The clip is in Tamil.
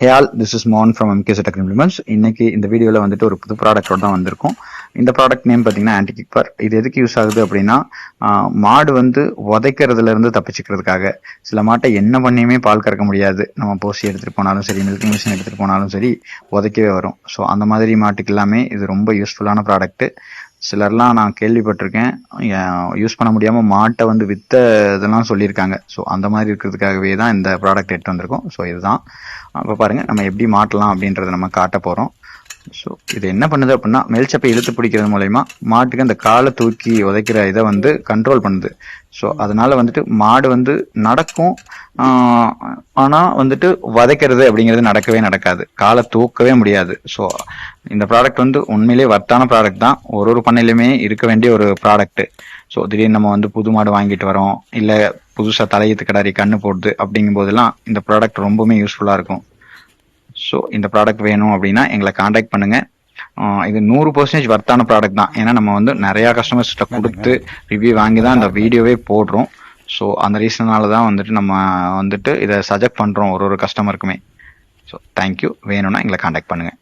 Hey all this is Mon from MK set agreements இன்னைக்கு இந்த வீடியோவில் வந்துட்டு ஒரு புது ப்ராடக்டோட தான் வந்திருக்கும். இந்த ப்ராடக்ட் நேம் பார்த்தீங்கன்னா ஆன்டி கிக்பர் இது எதுக்கு யூஸ் ஆகுது அப்படின்னா மாடு வந்து உதைக்கிறதுல இருந்து தப்பிச்சுக்கிறதுக்காக. சில மாட்டை என்ன பண்ணியுமே பால் கறக்க முடியாது. நம்ம போசி எடுத்துட்டு போனாலும் சரி மில்கிங் மிஷின் எடுத்துட்டு போனாலும் சரி உதைக்கவே வரும். ஸோ அந்த மாதிரி மாட்டுக்கு எல்லாமே இது ரொம்ப யூஸ்ஃபுல்லான ப்ராடக்ட் சிலர்லாம் நான் கேள்விப்பட்டிருக்கேன். யூஸ் பண்ண முடியாம மாட்டை வந்து வித்த இதெல்லாம் சொல்லியிருக்காங்க. ஸோ அந்த மாதிரி இருக்கிறதுக்காகவே தான் இந்த ப்ராடக்ட் எடுத்து வந்திருக்கோம். ஸோ இதுதான். அப்போ பாருங்க நம்ம எப்படி மாட்டலாம் அப்படின்றத நம்ம காட்ட போறோம். ஸோ இது என்ன பண்ணுது அப்படின்னா மேல்ச்சப்பை இழுத்து பிடிக்கிறது மூலயமா மாட்டுக்கு அந்த காலை தூக்கி உதைக்கிற இதை வந்து கண்ட்ரோல் பண்ணுது. ஸோ அதனால வந்துட்டு மாடு வந்து நடக்கும் ஆனால் வந்துட்டு வதைக்கிறது அப்படிங்கிறது நடக்கவே நடக்காது. காலை தூக்கவே முடியாது. ஸோ இந்த ப்ராடக்ட் வந்து உண்மையிலேயே வர்த்தான ப்ராடக்ட் தான். ஒரு ஒரு பண்ணையிலுமே இருக்க வேண்டிய ஒரு ப்ராடக்ட் ஸோ திடீர்னு நம்ம வந்து புது மாடு வாங்கிட்டு வரோம் இல்லை புதுசாக தலையத்து கிடாரி கண்ணு போடுது அப்படிங்கும் போதெல்லாம் இந்த ப்ராடக்ட் ரொம்பவுமே யூஸ்ஃபுல்லாக இருக்கும். ஸோ இந்த ப்ராடக்ட் வேணும் அப்படின்னா எங்களை காண்டாக்ட் பண்ணுங்க. இது நூறு பர்சன்டேஜ் வர்த்தான ப்ராடக்ட் தான். ஏன்னா நம்ம வந்து நிறைய கஸ்டமர்ஸ்கிட்ட கொடுத்து ரிவ்யூ வாங்கி தான் இந்த வீடியோவே போடுறோம். ஸோ அந்த ரீசனால தான் வந்துட்டு நம்ம வந்துட்டு இதை சஜெக்ட் பண்றோம் ஒரு ஒரு கஸ்டமருக்குமே ஸோ தேங்க்யூ வேணும்னா எங்களை காண்டாக்ட் பண்ணுங்க.